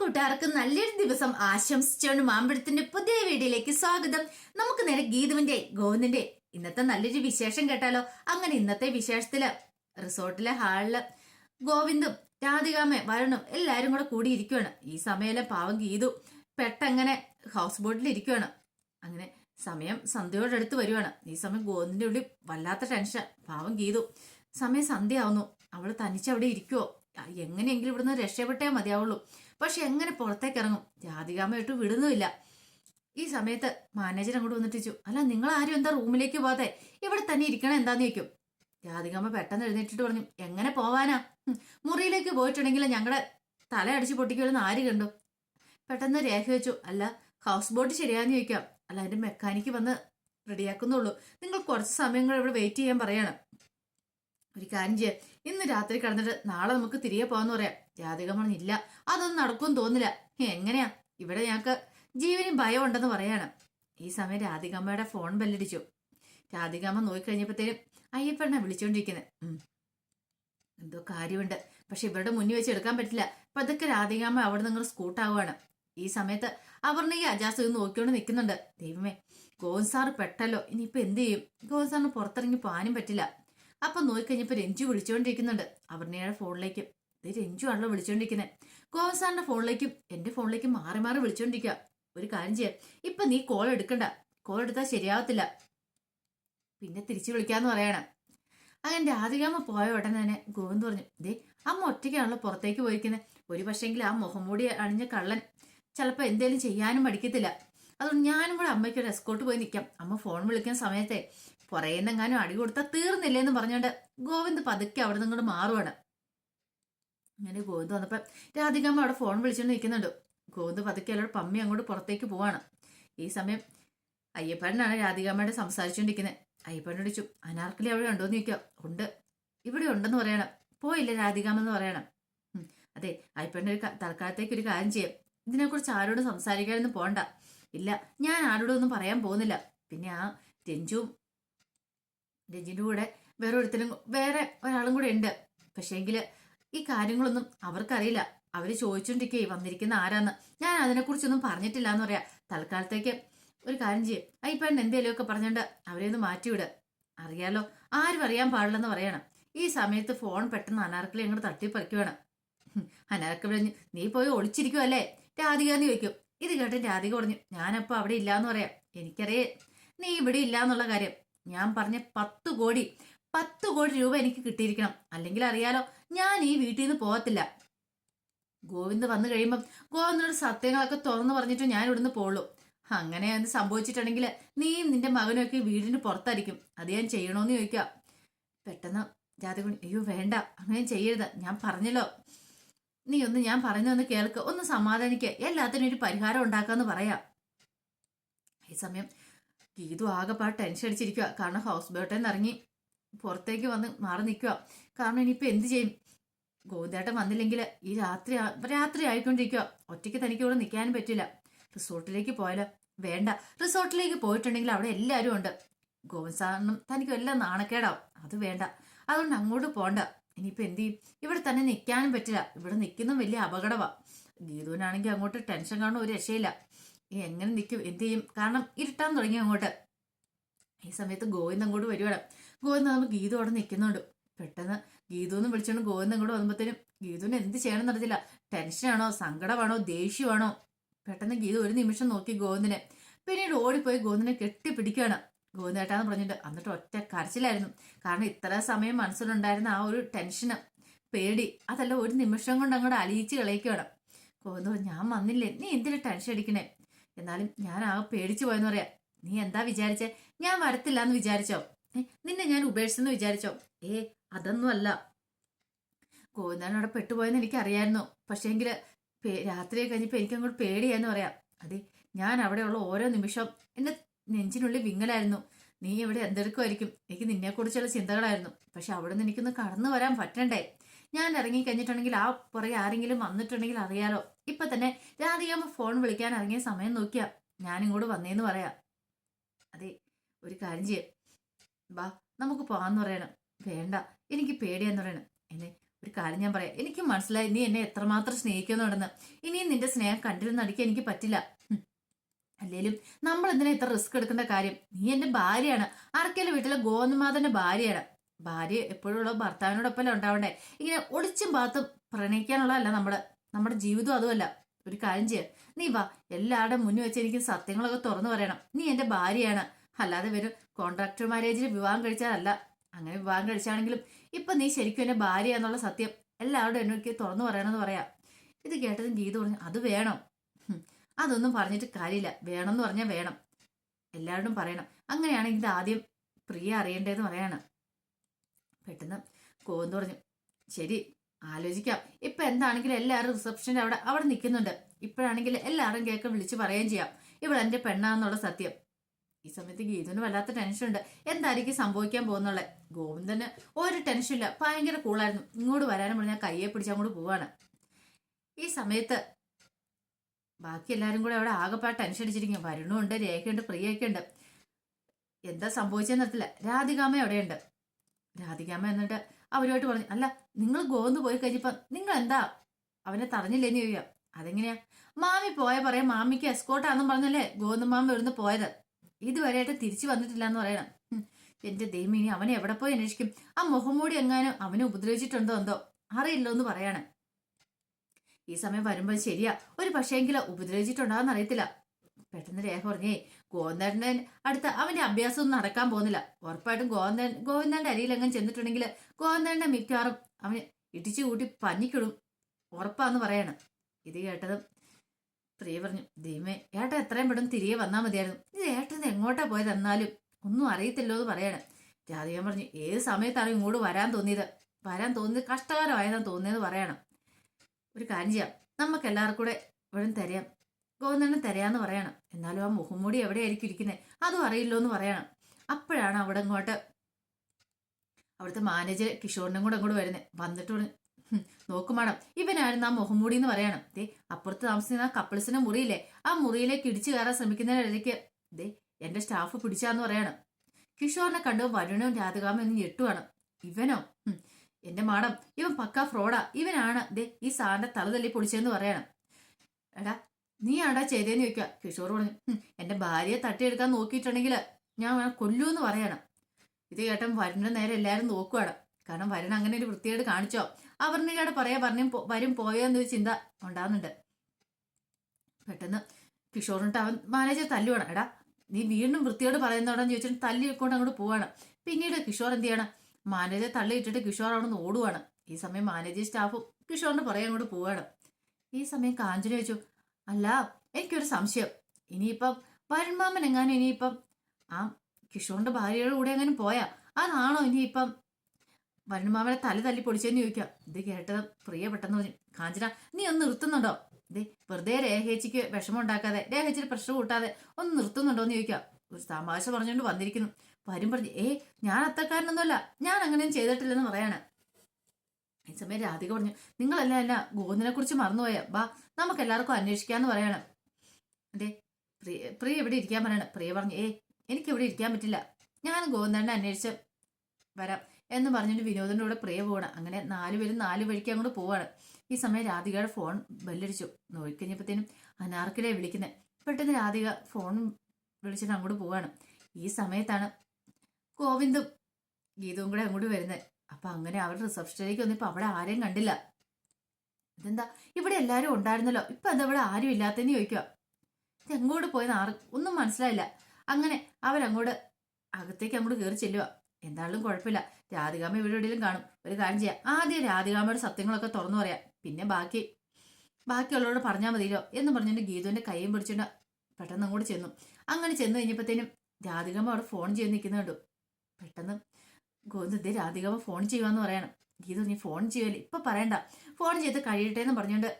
കൂട്ടുകാർക്ക് നല്ലൊരു ദിവസം ആശംസിച്ചുകൊണ്ട് മാമ്പഴത്തിന്റെ പുതിയ വീഡിയോയിലേക്ക് സ്വാഗതം. നമുക്ക് നേരെ ഗീതുവിന്റെ ഗോവിന്ദന്റെ ഇന്നത്തെ നല്ലൊരു വിശേഷം കേട്ടാലോ? അങ്ങനെ ഇന്നത്തെ വിശേഷത്തിൽ റിസോർട്ടിലെ ഹാളിൽ ഗോവിന്ദും രാധികാമേ വരുണും എല്ലാരും കൂടെ കൂടി ഇരിക്കുവാണ് ഈ സമയം പാവം ഗീതു പെട്ടങ്ങനെ ഹൗസ് ബോട്ടിൽ ഇരിക്കുവാണ്. അങ്ങനെ സമയം സന്ധ്യയോടടുത്ത് വരുവാണ്. ഈ സമയം ഗോവിന്ദിന്റെ ഉള്ളിൽ വല്ലാത്ത ടെൻഷൻ പാവം ഗീതു. സമയം സന്ധ്യയാവുന്നു. അവൾ തനിച്ചവിടെ ഇരിക്കുവോ? എങ്ങനെയെങ്കിലും ഇവിടുന്ന് രക്ഷപ്പെട്ടേ മതിയാവുള്ളൂ. പക്ഷെ എങ്ങനെ പുറത്തേക്ക് ഇറങ്ങും രാധികാമ്മയിട്ട് വിടുന്നുമില്ല. ഈ സമയത്ത് മാനേജർ അങ്ങോട്ട് വന്നിട്ട് ചോദിച്ചു അല്ല നിങ്ങൾ ആരും എന്താ റൂമിലേക്ക് പോകാതെ? ഇവിടെ തന്നെ ഇരിക്കണം എന്താന്ന് ചോദിക്കും. ജാതികാമ്മ പെട്ടെന്ന് എഴുന്നേറ്റിട്ട് പറഞ്ഞു എങ്ങനെ പോവാനാ? മുറിയിലേക്ക് പോയിട്ടുണ്ടെങ്കിൽ ഞങ്ങളുടെ തല അടിച്ച് പൊട്ടിക്കുമെന്ന് ആര് കണ്ടു? പെട്ടെന്ന് രേഖ വെച്ചു അല്ല ഹൗസ് ബോട്ട് ശരിയാന്ന് ചോദിക്കാം. അല്ല അതിന്റെ മെക്കാനിക്ക് വന്ന് റെഡിയാക്കുന്നുള്ളൂ. നിങ്ങൾ കുറച്ച് സമയം കൂടെ ഇവിടെ വെയിറ്റ് ചെയ്യാൻ പറയാണ്. ഒരു കാര്യം ചെയ്യാം. ഇന്ന് രാത്രി കടന്നിട്ട് നാളെ നമുക്ക് തിരികെ പോകാന്ന് പറയാം. രാധിക ഇല്ല അതൊന്നും നടക്കുമെന്ന് തോന്നില്ല എങ്ങനെയാ? ഇവിടെ ഞങ്ങൾക്ക് ജീവനും ഭയം ഉണ്ടെന്ന് പറയാണ്. ഈ സമയം രാധികമ്മയുടെ ഫോൺ ബെല്ലടിച്ചു രാധികാമ്മ നോക്കിക്കഴിഞ്ഞപ്പോഴത്തേനും അയ്യപ്പണ്ണ വിളിച്ചോണ്ടിരിക്കുന്നത്. എന്തോ കാര്യമുണ്ട്. പക്ഷെ ഇവരുടെ മുന്നിൽ വെച്ച് എടുക്കാൻ പറ്റില്ല. അപ്പൊ അതൊക്കെ രാധികാമ്മ അവിടെ നിങ്ങൾ സ്കൂട്ടാവുകയാണ് ഈ സമയത്ത് അവർണ ഈ അജാസ് ഇത് നോക്കിക്കൊണ്ട് നിൽക്കുന്നുണ്ട്. ദൈവമേ ഗോവൻ സാറ് പെട്ടല്ലോ. ഇനിയിപ്പോ എന്ത് ചെയ്യും? ഗോവൻ സാറിന് പുറത്തിറങ്ങി പോകാനും പറ്റില്ല. അപ്പൊ നോക്കിക്കഴിഞ്ഞപ്പോ രഞ്ജു വിളിച്ചുകൊണ്ടിരിക്കുന്നുണ്ട് അപർണയുടെ ഫോണിലേക്ക്. ഇത് രഞ്ജു ആണല്ലോ വിളിച്ചോണ്ടിരിക്കുന്നത് ഗോവസാറിന്റെ ഫോണിലേക്കും. എന്റെ ഫോണിലേക്കും മാറി മാറി വിളിച്ചോണ്ടിരിക്കുക ഒരു കാര്യം ചെയ്യാം. ഇപ്പൊ നീ കോൾ എടുക്കണ്ട. കോൾ എടുത്താൽ ശരിയാവത്തില്ല. പിന്നെ തിരിച്ചു വിളിക്കാന്ന് പറയണം. അങ്ങനെ രാധികാമ്മ പോയ ഉടനെ തന്നെ ഗോവിന്ദ് പറഞ്ഞു ദേ അമ്മ ഒറ്റയ്ക്കാണല്ലോ പുറത്തേക്ക് പോയിരിക്കുന്നത് ഒരു പക്ഷേങ്കിൽ ആ മുഖംമൂടി അണിഞ്ഞ കള്ളൻ. ചിലപ്പോൾ എന്തേലും ചെയ്യാനും പഠിക്കത്തില്ല അതുകൊണ്ട് ഞാനും കൂടെ അമ്മയ്ക്ക് ഒരു എസ്കോട്ട് പോയി നിൽക്കാം അമ്മ ഫോൺ വിളിക്കുന്ന സമയത്തെ പുറയുന്നെങ്ങാനും അടി കൊടുത്താൽ തീർന്നില്ലേ എന്ന് പറഞ്ഞുകൊണ്ട് ഗോവിന്ദ് പതുക്കെ അവിടെ നിന്ന് ഇങ്ങോട്ട് മാറുവാണ്. അങ്ങനെ ഗോവിന്ദ് വന്നപ്പോൾ രാധികാമ്മ അവിടെ ഫോൺ വിളിച്ചുകൊണ്ട് നിൽക്കുന്നുണ്ട് ഗോവിന്ദ് പതുക്കെ അവരുടെ പമ്മി അങ്ങോട്ട് പുറത്തേക്ക് പോവാണ്. ഈ സമയം അയ്യപ്പനാണ് രാധികാമ്മയുടെ സംസാരിച്ചുകൊണ്ടിരിക്കുന്നത് അയ്യപ്പനോട് വിളിച്ചു അനാർക്കലി അവിടെ ഉണ്ടോ? എന്ന് ചോദിക്കുക. ഉണ്ട്. ഇവിടെ ഉണ്ടെന്ന് പറയണം. പോയില്ല രാധികാമ്മ എന്ന് പറയണം. അതെ അയ്യപ്പന്റെ ഒരു തൽക്കാലത്തേക്ക് ഒരു കാര്യം ചെയ്യാം. ഇതിനെക്കുറിച്ച് ആരോടും സംസാരിക്കാനൊന്നും പോണ്ട. ഇല്ല ഞാൻ ആരോടും ഒന്നും പറയാൻ പോകുന്നില്ല. പിന്നെ ആ രഞ്ജുവും രഞ്ജിന്റെ കൂടെ വേറെ ഒരുത്തരും വേറെ ഒരാളും കൂടെ ഉണ്ട്. പക്ഷേങ്കിൽ ഈ കാര്യങ്ങളൊന്നും അവർക്കറിയില്ല. അവർ ചോദിച്ചോണ്ടിരിക്കേ വന്നിരിക്കുന്ന ആരാന്ന്. ഞാൻ അതിനെക്കുറിച്ചൊന്നും പറഞ്ഞിട്ടില്ല എന്ന് പറയാ. തൽക്കാലത്തേക്ക് ഒരു കാര്യം ചെയ്യും. ഇപ്പൊ എന്തേലുമൊക്കെ പറഞ്ഞുകൊണ്ട് അവരെ ഒന്ന് മാറ്റിവിട്. അറിയാലോ ആരും അറിയാൻ പാടില്ലെന്ന് പറയണം. ഈ സമയത്ത് ഫോൺ പെട്ടെന്ന് അനാർക്കലി അങ്ങോട്ട് തട്ടിപ്പറിക്കുവാണ്. പറഞ്ഞു നീ പോയി ഒളിച്ചിരിക്കുവല്ലേ? രാധികാന്തി ചോദിക്കും. ഇത് കേട്ട് രാധിക പറഞ്ഞു ഞാനപ്പോ അവിടെ ഇല്ലാന്ന് പറയാം. എനിക്കറിയേ നീ ഇവിടെ ഇല്ലാന്നുള്ള കാര്യം. ഞാൻ പറഞ്ഞ പത്ത് കോടി പത്ത് കോടി രൂപ എനിക്ക് കിട്ടിയിരിക്കണം. അല്ലെങ്കിൽ അറിയാലോ ഞാൻ ഈ വീട്ടിൽ നിന്ന് പോകത്തില്ല. ഗോവിന്ദ് വന്നു കഴിയുമ്പം ഗോവിന്ദനോട് സത്യങ്ങളൊക്കെ തുറന്നു പറഞ്ഞിട്ട് ഞാൻ ഇവിടുന്ന് പോളൂ അങ്ങനെ അത് സംഭവിച്ചിട്ടുണ്ടെങ്കിൽ നീയും നിന്റെ മകനൊക്കെ വീടിന് പുറത്തായിരിക്കും. അത് ഞാൻ ചെയ്യണോന്ന് ചോദിക്കാം. പെട്ടെന്ന് ജാതകുണി അയ്യോ വേണ്ട. അങ്ങനെ ചെയ്യരുത്. ഞാൻ പറഞ്ഞല്ലോ. നീ ഒന്ന് ഞാൻ പറഞ്ഞു പറഞ്ഞൊന്ന് കേൾക്ക്. ഒന്ന് സമാധാനിക്കുക എല്ലാത്തിനും ഒരു പരിഹാരം ഉണ്ടാക്കാന്ന് പറയാം. ഈ സമയം ഗീതു ആകെപ്പാട് ടെൻഷൻ അടിച്ചിരിക്കുക കാരണം ഹൗസ് ബോട്ടിൽ നിന്ന് ഇറങ്ങി പുറത്തേക്ക് വന്ന് മാറി നിൽക്കുക കാരണം ഇനിയിപ്പോൾ എന്ത് ചെയ്യും? ഗോവിന്ദേട്ടൻ വന്നില്ലെങ്കിൽ ഈ രാത്രി രാത്രി ആയിക്കൊണ്ടിരിക്കുക ഒറ്റയ്ക്ക് തനിക്ക് ഇവിടെ നിൽക്കാനും പറ്റില്ല. റിസോർട്ടിലേക്ക് പോയാലോ വേണ്ട. റിസോർട്ടിലേക്ക് പോയിട്ടുണ്ടെങ്കിൽ അവിടെ എല്ലാവരും ഉണ്ട്. ഗോവിന്ദ് സാറിനും തനിക്കും എല്ലാം നാണക്കേടാവും. അത് വേണ്ട. അതുകൊണ്ട് അങ്ങോട്ട് പോണ്ട. ഇനിയിപ്പോൾ എന്ത് ചെയ്യും? ഇവിടെ തന്നെ നിൽക്കാനും പറ്റില്ല. ഇവിടെ നിൽക്കുന്ന വലിയ അപകടമാണ് ഗീതുവിനാണെങ്കിൽ അങ്ങോട്ട് ടെൻഷൻ കാണുന്ന ഒരു രക്ഷയില്ല. എങ്ങനെ നിൽക്കും എന്ത് ചെയ്യും? കാരണം ഇരുട്ടാൻ തുടങ്ങി അങ്ങോട്ട്. ഈ സമയത്ത് ഗോവിന്ദ് അങ്ങോട്ട് വരുവാണ്. ഗോവിന്ദ് നമ്മൾ ഗീതു അവിടെ നിൽക്കുന്നുണ്ട് പെട്ടെന്ന് ഗീതു എന്ന് വിളിച്ചോണ്ട് ഗോവിന്ദ് അങ്ങോട്ട് വന്നപ്പോഴത്തേനും ഗീതുവിന് എന്ത് ചെയ്യണം എന്നറിയില്ല ടെൻഷനാണോ? സങ്കടമാണോ? ദേഷ്യമാണോ? പെട്ടെന്ന് ഗീതു ഒരു നിമിഷം നോക്കി ഗോവിന്ദിനെ. പിന്നീട് ഓടിപ്പോയി ഗോവിന്ദിനെ കെട്ടിപ്പിടിക്കുകയാണ്. ഗോവിന്ദേട്ടാന്ന് പറഞ്ഞിട്ട് എന്നിട്ട് ഒറ്റ കരച്ചിലായിരുന്നു. കാരണം ഇത്ര സമയം മനസ്സിലുണ്ടായിരുന്ന ആ ഒരു ടെൻഷന് പേടി അതല്ല ഒരു നിമിഷം കൊണ്ട് അങ്ങോട്ട് അലിയിച്ച് കളയിക്കണം ഗോവിന്ദ ഞാൻ വന്നില്ലേ? നീ എന്തിനു ടെൻഷൻ അടിക്കണേ? എന്നാലും ഞാൻ ആ പേടിച്ചു പോയെന്ന് പറയാം. നീ എന്താ വിചാരിച്ചേ? ഞാൻ വരത്തില്ല എന്ന് വിചാരിച്ചോ നിന്നെ ഞാൻ ഉപേക്ഷിച്ചെന്ന് വിചാരിച്ചോ? ഏ അതൊന്നും അല്ല ഗോവിന്ദൻ അവിടെ പെട്ടുപോയെന്ന് എനിക്കറിയായിരുന്നു. പക്ഷേങ്കിൽ രാത്രി കഴിഞ്ഞപ്പോൾ എനിക്കങ്ങോട്ട് പേടിയാന്ന് പറയാം. അതെ ഞാൻ അവിടെയുള്ള ഓരോ നിമിഷം എന്റെ നെഞ്ചിനുള്ളിൽ വിങ്ങലായിരുന്നു. നീ ഇവിടെ എന്തെടുക്കുമായിരിക്കും എനിക്ക് നിന്നെക്കുറിച്ചുള്ള ചിന്തകളായിരുന്നു. പക്ഷെ അവിടെ നിന്ന് എനിക്കൊന്ന് കടന്നു വരാൻ പറ്റണ്ടേ? ഞാൻ ഇറങ്ങി കഴിഞ്ഞിട്ടുണ്ടെങ്കിൽ ആ പുറകെ ആരെങ്കിലും വന്നിട്ടുണ്ടെങ്കിൽ അറിയാലോ. ഇപ്പൊ തന്നെ രാധികാമ്മ ഫോൺ വിളിക്കാൻ ഇറങ്ങിയ സമയം നോക്കിയാ. ഞാൻ ഇങ്ങോട്ട് വന്നേന്ന് പറയാ. അതെ ഒരു കാര്യം ചെയ്യാം. ബാ നമുക്ക് പോകാന്ന് പറയണം. വേണ്ട എനിക്ക് പേടിയാന്ന് പറയണം. എന്നെ ഒരു കാര്യം ഞാൻ പറയാം. എനിക്ക് മനസ്സിലായി നീ എന്നെ എത്രമാത്രം സ്നേഹിക്കുന്നുണ്ടെന്ന് ഇനിയും നിന്റെ സ്നേഹം കണ്ടിരുന്ന് നടിക്കാൻ എനിക്ക് പറ്റില്ല. അല്ലേലും നമ്മൾ എന്തിനാ ഇത്ര റിസ്ക് എടുക്കേണ്ട കാര്യം? നീ എന്റെ ഭാര്യയാണ്. ആർക്കേലും വീട്ടിലെ ഗോവന്ദമാതന്റെ ഭാര്യയാണ്. ഭാര്യ എപ്പോഴുള്ള ഭർത്താവിനോടൊപ്പം ഉണ്ടാവണ്ടേ? ഇങ്ങനെ ഒളിച്ചും പാത്തും പ്രണയിക്കാനുള്ളതല്ല നമ്മൾ. നമ്മുടെ ജീവിതം അതുമല്ല. ഒരു കാര്യം ചെയ്യാം. നീ വാ. എല്ലാവരുടെ മുന്നിൽ വെച്ച് എനിക്ക് സത്യങ്ങളൊക്കെ തുറന്നു പറയണം. നീ എന്റെ ഭാര്യയാണ്. അല്ലാതെ വരും കോൺട്രാക്ടർ മാരേജിൽ വിവാഹം കഴിച്ചാലല്ല അങ്ങനെ വിവാഹം കഴിച്ചാണെങ്കിലും ഇപ്പൊ നീ ശരിക്കും എന്റെ ഭാര്യ എന്നുള്ള സത്യം എല്ലാവരോടും എനിക്ക് തുറന്നു പറയണമെന്ന് പറയാം. ഇത് കേട്ടതും ഗീത പറഞ്ഞു അത് വേണം. അതൊന്നും പറഞ്ഞിട്ട് കാര്യമില്ല. വേണമെന്ന് പറഞ്ഞാൽ വേണം. എല്ലാവരോടും പറയണം. അങ്ങനെയാണെങ്കിൽ ഇത് ആദ്യം പ്രിയ അറിയേണ്ടതെന്ന് പറയാണ്. പെട്ടെന്ന് കോന്ന് പറഞ്ഞു ശരി ആലോചിക്കാം. ഇപ്പൊ എന്താണെങ്കിലും എല്ലാവരും റിസപ്ഷന്റെ അവിടെ അവിടെ നിൽക്കുന്നുണ്ട്. ഇപ്പോഴാണെങ്കിൽ എല്ലാവരും കേൾക്കാൻ വിളിച്ച് പറയുകയും ചെയ്യാം. ഇവിടെ എന്റെ പെണ്ണാന്നുള്ള സത്യം. ഈ സമയത്ത് ഗീതുവിന് വല്ലാത്ത ടെൻഷനുണ്ട് എന്തായിരിക്കും സംഭവിക്കാൻ പോകുന്നുള്ളത്? ഗോവിന്ദന് ഒരു ടെൻഷനില്ല ഭയങ്കര കൂളായിരുന്നു ഇങ്ങോട്ട് വരാനും പറഞ്ഞാൽ കയ്യെ പിടിച്ച് അങ്ങോട്ട് പോവാണ്. ഈ സമയത്ത് ബാക്കി എല്ലാവരും കൂടെ അവിടെ ആകെപ്പാട്ട് അനുസരിച്ചിരിക്കും വരുണുണ്ട് രേഖയുണ്ട് പ്രിയൊക്കെ ഉണ്ട്. എന്താ സംഭവിച്ചെന്ന് അറിയത്തില്ല. രാധികാമ്മ എവിടെയുണ്ട്? രാധികാമ എന്നിട്ട് അവരുമായിട്ട് പറഞ്ഞു അല്ല നിങ്ങൾ ഗോന്ന് പോയി കഴിഞ്ഞപ്പം നിങ്ങൾ എന്താ അവനെ തറഞ്ഞില്ലേന്ന് ചോദിക്കാം അതെങ്ങനെയാ? മാമി പോയ പറയാം മാമിക്ക് എസ്കോട്ടാന്നും പറഞ്ഞല്ലേ ഗോന്ന് മാമി ഇവിടുന്ന് പോയത്? ഇതുവരെയായിട്ട് തിരിച്ചു വന്നിട്ടില്ല എന്ന് പറയണം എന്റെ ദൈവം ഇനി അവനെ എവിടെ പോയി അന്വേഷിക്കും? ആ മുഖംമൂടി എങ്ങാനും അവനെ ഉപദ്രവിച്ചിട്ടുണ്ടോ എന്തോ? അറിയില്ലോ എന്ന് പറയാണ്. ഈ സമയം വരുമ്പോൾ ശരിയാ. ഒരു പക്ഷേങ്കിലോ ഉപദ്രവിച്ചിട്ടുണ്ടോ അറിയത്തില്ല. പെട്ടെന്ന് രേഖ പറഞ്ഞേ ഗോവിന്ദന്റെ അടുത്ത് അവന്റെ അഭ്യാസം ഒന്നും നടക്കാൻ പോകുന്നില്ല. ഉറപ്പായിട്ടും ഗോവിന്ദൻ ഗോവിന്ദന്റെ അരിയിലെങ്ങും ചെന്നിട്ടുണ്ടെങ്കിൽ ഗോവിന്ദന്റെ മിക്കവാറും അവന് ഇടിച്ചു കൂട്ടി പഞ്ഞിക്കിടും. ഉറപ്പാന്ന് പറയാണ്. ഇത് കേട്ടതും പ്രിയ പറഞ്ഞു ദൈവമേ ഏട്ടൻ എത്രയും പെടും തിരികെ വന്നാൽ മതിയായിരുന്നു. ഇത് ഏട്ടൻ എങ്ങോട്ടാ പോയത് എന്നാലും ഒന്നും അറിയത്തില്ലോ എന്ന് പറയാണ്. രാധിക പറഞ്ഞു ഏത് സമയത്താണ് ഇങ്ങോട്ട് വരാൻ തോന്നിയത്? വരാൻ തോന്നിയത് കഷ്ടകരമായതാണ് തോന്നിയത് പറയണം. ഒരു കാര്യം ചെയ്യാം. നമുക്ക് എല്ലാവർക്കും കൂടെ ഇവിടെ തരാം. ഗോവിന്ദനെ തരാന്ന് പറയണം. എന്നാലും ആ മുഖംമൂടി എവിടെയായിരിക്കും ഇരിക്കുന്നത് അതും അറിയില്ലോ എന്ന് പറയണം. അപ്പോഴാണ് അവിടെ ഇങ്ങോട്ട് അവിടുത്തെ മാനേജർ കിഷോറിനും കൂടെ അങ്ങോട്ട് വരുന്നത് വന്നിട്ട് നോക്കുമാണം ഇവനായിരുന്നു ആ മുഖംമൂടി എന്ന് പറയണം. ദേ അപ്പുറത്ത് താമസിക്കുന്ന ആ കപ്പിൾസിന്റെ മുറിയില്ലേ? ആ മുറിയിലേക്ക് ഇടിച്ചു കയറാൻ ശ്രമിക്കുന്നതിനിടയ്ക്ക് ദേ എന്റെ സ്റ്റാഫ് പിടിച്ചാന്ന് പറയണം. കിഷോറിനെ കണ്ടു വരുണവും രാധികാമ എന്ന് ഞെട്ടുവാണ്. ഇവനോ? എന്റെ മാഡം ഇവൻ പക്ക ഫ്രോഡാ. ഇവനാണ് ദേ ഈ സാറിന്റെ തല തല്ലി പൊളിച്ചതെന്ന് പറയണം. എടാ നീ ആടാ ചെയ്തേന്ന് ചോദിക്കുക. കിഷോർ പറഞ്ഞു "ഹും, എന്റെ ഭാര്യയെ തട്ടിയെടുക്കാൻ നോക്കിയിട്ടുണ്ടെങ്കിൽ ഞാൻ കൊല്ലൂ എന്ന് പറയണം. ഇത് കേട്ടൻ വരുണിന്റെ നേരെ എല്ലാവരും നോക്കുവാണ്. കാരണം വരുൺ അങ്ങനെ ഒരു വൃത്തിയായിട്ട് കാണിച്ചോ? അവർണികയുടെ പറയാ പറഞ്ഞു വരും പോയോ എന്നൊരു ചിന്ത ഉണ്ടാകുന്നുണ്ട് പെട്ടെന്ന് കിഷോറിനിട്ട് അവൻ മാനേജർ തല്ലുവാണ്. എടാ നീ വീണ്ടും വൃത്തിയോട് പറയുന്നോടാന്ന് ചോദിച്ചിട്ട് തല്ലി കൊണ്ട് അങ്ങോട്ട് പോവാണ്. പിന്നീട് കിഷോർ എന്ത് ചെയ്യണം? മാനേജർ തള്ളിയിട്ടിട്ട് കിഷോർ അവിടെ നിന്ന് ഓടുവാണ്. ഈ സമയം മാനേജർ സ്റ്റാഫും കിഷോറിന്റെ പുറകെ അങ്ങോട്ട് പോവാണ്. ഈ സമയം കാഞ്ചന ചോദിച്ചു അല്ല എനിക്കൊരു സംശയം. ഇനിയിപ്പം വരുൺമാമൻ എങ്ങാനും ഇനിയിപ്പം ആ കിഷോറിന്റെ ഭാര്യയുടെ കൂടെ എങ്ങാനും പോയാ? അതാണോ ഇനിയിപ്പം വരുൺമാമനെ തല തല്ലി പൊടിച്ചെന്ന് ചോദിക്കാം ഇത് കേട്ടത് പ്രിയ പെട്ടെന്ന് പറഞ്ഞു കാഞ്ചന നീ ഒന്ന് നിർത്തുന്നുണ്ടോ? ദേ വെറുതെ രേഖേച്ചിക്ക് വിഷമം ഉണ്ടാക്കാതെ രേഹേച്ചിന് പ്രഷർ കൂട്ടാതെ ഒന്ന് നിർത്തുന്നുണ്ടോ എന്ന് ചോദിക്കാം ഒരു തമാശ പറഞ്ഞുകൊണ്ട് വന്നിരിക്കുന്നു. വരും പറഞ്ഞു ഏ ഞാൻ അത്തക്കാരനൊന്നുമല്ല. ഞാൻ അങ്ങനെയും ചെയ്തിട്ടില്ലെന്ന് പറയാണ്. ഈ സമയം രാധിക പറഞ്ഞു നിങ്ങളെല്ലാം അല്ല ഗോവിന്ദനെ കുറിച്ച് മറന്നുപോയ. ബാ നമുക്ക് എല്ലാവർക്കും അന്വേഷിക്കാന്ന് പറയണം. അതെ പ്രിയ പ്രിയ എവിടെ ഇരിക്കാൻ പറയണം. പ്രിയ പറഞ്ഞു ഏ എനിക്ക് ഇവിടെ ഇരിക്കാൻ പറ്റില്ല. ഞാൻ ഗോവിന്ദനെ അന്വേഷിച്ച് വരാം. എന്ന് പറഞ്ഞിട്ട് വിനോദിന്റെ കൂടെ പ്രിയ പോവാണ്. അങ്ങനെ നാല് പേരും നാല് വഴിക്ക് അങ്ങോട്ട് പോവാണ്. ഈ സമയം രാധികയുടെ ഫോൺ ബെല്ലടിച്ചു. നോക്കിക്കഴിഞ്ഞപ്പോഴത്തേനും അനാർക്കിലെ വിളിക്കുന്നത് പെട്ടെന്ന് രാധിക ഫോൺ വിളിച്ചിട്ട് അങ്ങോട്ട് പോവാണ്. ഈ സമയത്താണ് ഗോവിന്ദും ഗീതവും കൂടെ അങ്ങോട്ട് വരുന്നത് അപ്പൊ അങ്ങനെ അവർ റിസപ്ഷനിലേക്ക് വന്നപ്പോ അവിടെ ആരെയും കണ്ടില്ല. ഇതെന്താ? ഇവിടെ എല്ലാരും ഉണ്ടായിരുന്നല്ലോ. ഇപ്പൊ എന്താ ഇവിടെ ആരും ഇല്ലാത്തെന്ന് ചോദിക്കുക ഇത് എങ്ങോട്ട് പോയെന്ന് ആർ ഒന്നും മനസ്സിലായില്ല. അങ്ങനെ അവരങ്ങോട്ട് അകത്തേക്ക് അങ്ങോട്ട് കയറി ചെല്ലുക എന്തായാലും കുഴപ്പമില്ല. രാധികാമ്മ ഇവിടെ എവിടെയും കാണും. ഒരു കാര്യം ചെയ്യാം. ആദ്യം രാധികാമ്മയുടെ സത്യങ്ങളൊക്കെ തുറന്നു പറയാം. പിന്നെ ബാക്കി ബാക്കിയുള്ളവരോട് പറഞ്ഞാൽ മതിയല്ലോ എന്ന് പറഞ്ഞിട്ട് ഗീതുവിന്റെ കൈയും പിടിച്ചിട്ട് പെട്ടെന്ന് അങ്ങോട്ട് ചെന്നു. അങ്ങനെ ചെന്ന് കഴിഞ്ഞപ്പോഴത്തേനും രാധികാമ അവിടെ ഫോൺ ചെയ്ത് നിൽക്കുന്ന കണ്ടു. പെട്ടെന്ന് ഗോവിന്ദ രാധികമ്മ ഫോൺ ചെയ്യുവാന്ന് പറയണം. ഗീത നീ ഫോൺ ചെയ്യല്ലേ ഇപ്പൊ പറയണ്ട. ഫോൺ ചെയ്ത് കഴിയട്ടെ എന്ന് പറഞ്ഞുകൊണ്ട്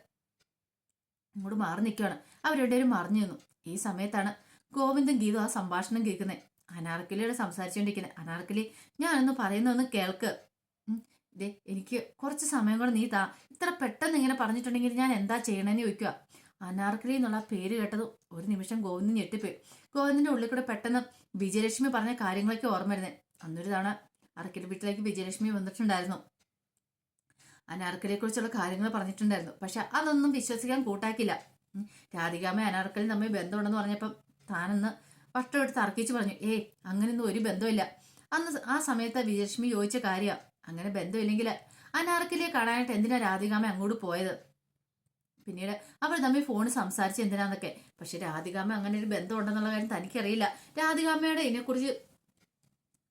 ഇങ്ങോട്ട് മാറി നിൽക്കുകയാണ് അവരുടെയും മറിഞ്ഞു നിന്നു. ഈ സമയത്താണ് ഗോവിന്ദും ഗീതു ആ സംഭാഷണം കേൾക്കുന്നത് അനാർക്കലിയോട് സംസാരിച്ചുകൊണ്ടിരിക്കുന്നത് അനാർക്കലി ഞാനൊന്ന് പറയുന്നൊന്ന് കേൾക്ക്. ദേ എനിക്ക് കുറച്ച് സമയം കൂടെ നീ താ. ഇത്ര പെട്ടെന്ന് ഇങ്ങനെ പറഞ്ഞിട്ടുണ്ടെങ്കിൽ ഞാൻ എന്താ ചെയ്യണമെന്ന് ചോദിക്കുക അനാർക്കലി എന്നുള്ള പേര് കേട്ടത് ഒരു നിമിഷം ഗോവിന്ദൻ ഞെട്ടിപ്പോയി. ഗോവിന്ദന്റെ ഉള്ളിൽ കൂടെ പെട്ടെന്ന് വിജയലക്ഷ്മി പറഞ്ഞ കാര്യങ്ങളൊക്കെ ഓർമ്മ വരുന്നത് അന്നൊരു തവണ അറക്കൽ വീട്ടിലേക്ക് വിജയലക്ഷ്മി വന്നിട്ടുണ്ടായിരുന്നു. അനാർക്കലിയെ കുറിച്ചുള്ള കാര്യങ്ങൾ പറഞ്ഞിട്ടുണ്ടായിരുന്നു. പക്ഷെ അതൊന്നും വിശ്വസിക്കാൻ കൂട്ടാക്കില്ല രാധികാമ അനാർക്കലും തമ്മിൽ ബന്ധമുണ്ടെന്ന് പറഞ്ഞപ്പം താനെന്ന് വട്ടമെടുത്ത് തർക്കിച്ച് പറഞ്ഞു ഏയ് അങ്ങനെയൊന്നും ഒരു ബന്ധമില്ല അന്ന് ആ സമയത്ത് വിജയലക്ഷ്മി ചോദിച്ച കാര്യമാണ് അങ്ങനെ ബന്ധമില്ലെങ്കിൽ അനാർക്കലിയെ കാണാനായിട്ട് എന്തിനാ രാധികാമ അങ്ങോട്ട് പോയത്? പിന്നീട് അവർ തമ്മിൽ ഫോൺ സംസാരിച്ച് എന്തിനാന്നൊക്കെ. പക്ഷെ രാധികാമ അങ്ങനെ ഒരു ബന്ധമുണ്ടെന്നുള്ള കാര്യം തനിക്കറിയില്ല. രാധികാമയുടെ ഇതിനെക്കുറിച്ച്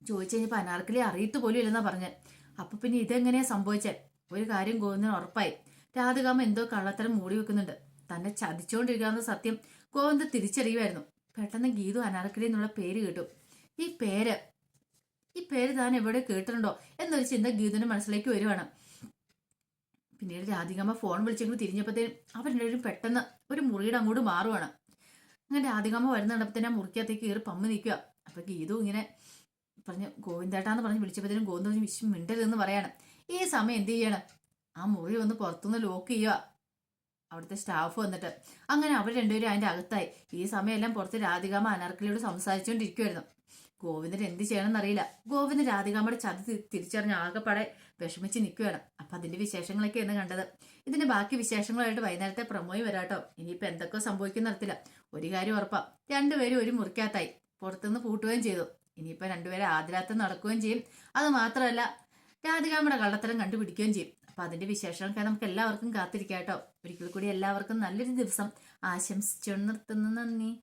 ചോദിച്ചു കഴിഞ്ഞപ്പോൾ അനാർക്കലി അറിയത്ത് പോലും ഇല്ലെന്നാ പറഞ്ഞത് അപ്പൊ പിന്നെ ഇതെങ്ങനെയാ സംഭവിച്ചേ? ഒരു കാര്യം ഗോവിന്ദന് ഉറപ്പായി. രാധികാമ എന്തോ കള്ളത്തരം മൂടി വെക്കുന്നുണ്ട്. തന്നെ ചതിച്ചുകൊണ്ടിരിക്കാവുന്ന സത്യം ഗോവിന്ദ് തിരിച്ചറിയുമായിരുന്നു പെട്ടെന്ന് ഗീതു അനാർക്കലി എന്നുള്ള പേര് കേട്ടു. ഈ പേര് ഈ പേര് താൻ എവിടെ കേട്ടിട്ടുണ്ടോ എന്നൊരു ചിന്ത ഗീതുവിന്റെ മനസ്സിലേക്ക് വരുവാണ്. പിന്നീട് രാധികാമ ഫോൺ വിളിച്ചെങ്കിലും തിരിഞ്ഞപ്പോഴത്തേനും അവർ രണ്ടുപേരും പെട്ടെന്ന് ഒരു മുറിയുടെ അങ്ങോട്ട് മാറുവാണ്. അങ്ങനെ രാധികാമ വരുന്ന കണ്ടപ്പോഴത്തേനും ആ മുറിക്കകത്തേക്ക് കയറി പമ്മ് നിൽക്കുക അപ്പൊ ഗീതു ഇങ്ങനെ പറഞ്ഞു ഗോവിന്ദേട്ടാന്ന് പറഞ്ഞ് വിളിച്ചപ്പോഴത്തേനും ഗോവിന്ദ പറഞ്ഞ് വിശ്വം മിണ്ടരുതെന്ന് പറയാണ്. ഈ സമയം എന്ത് ചെയ്യണം? ആ മുറി ഒന്ന് പുറത്തുനിന്ന് ലോക്ക് ചെയ്യുക. അവിടുത്തെ സ്റ്റാഫ് വന്നിട്ട്. അങ്ങനെ അവർ രണ്ടുപേരും അതിന്റെ അകത്തായി. ഈ സമയമെല്ലാം പുറത്ത് രാധികാമ അനാർക്കലിയോട് സംസാരിച്ചുകൊണ്ടിരിക്കുമായിരുന്നു ഗോവിന്ദൻ എന്ത് ചെയ്യണം എന്നറിയില്ല ഗോവിന്ദൻ രാധികാമ്മയുടെ ചതി തിരിച്ചറിഞ്ഞ ആകെപ്പാടെ വിഷമിച്ച് നിൽക്കുകയാണ്. അപ്പൊ അതിന്റെ വിശേഷങ്ങളൊക്കെയാണ് കണ്ടത്. ഇതിന്റെ ബാക്കി വിശേഷങ്ങളായിട്ട് വൈകുന്നേരത്തെ പ്രമോയി വരാട്ടോ ഇനിയിപ്പോ എന്തൊക്കെ സംഭവിക്കുന്ന നടത്തില്ല ഒരു കാര്യം ഉറപ്പാ. രണ്ടുപേരും ഒരു മുറിക്കകത്തായി. പുറത്തുനിന്ന് പൂട്ടുകയും ചെയ്തു. ഇനിയിപ്പോ രണ്ടുപേരെ ആദരാത്ത് നടക്കുകയും ചെയ്യും. അത് മാത്രമല്ല രാധികാമ്മയുടെ കള്ളത്തരം കണ്ടുപിടിക്കുകയും ചെയ്യും. അപ്പം അതിന്റെ വിശേഷങ്ങൾക്ക് നമുക്ക് എല്ലാവർക്കും കാത്തിരിക്കാം കേട്ടോ. ഒരിക്കൽ കൂടി എല്ലാവർക്കും നല്ലൊരു ദിവസം. ആശംസിച്ചു നിർത്തുന്നു. നന്ദി.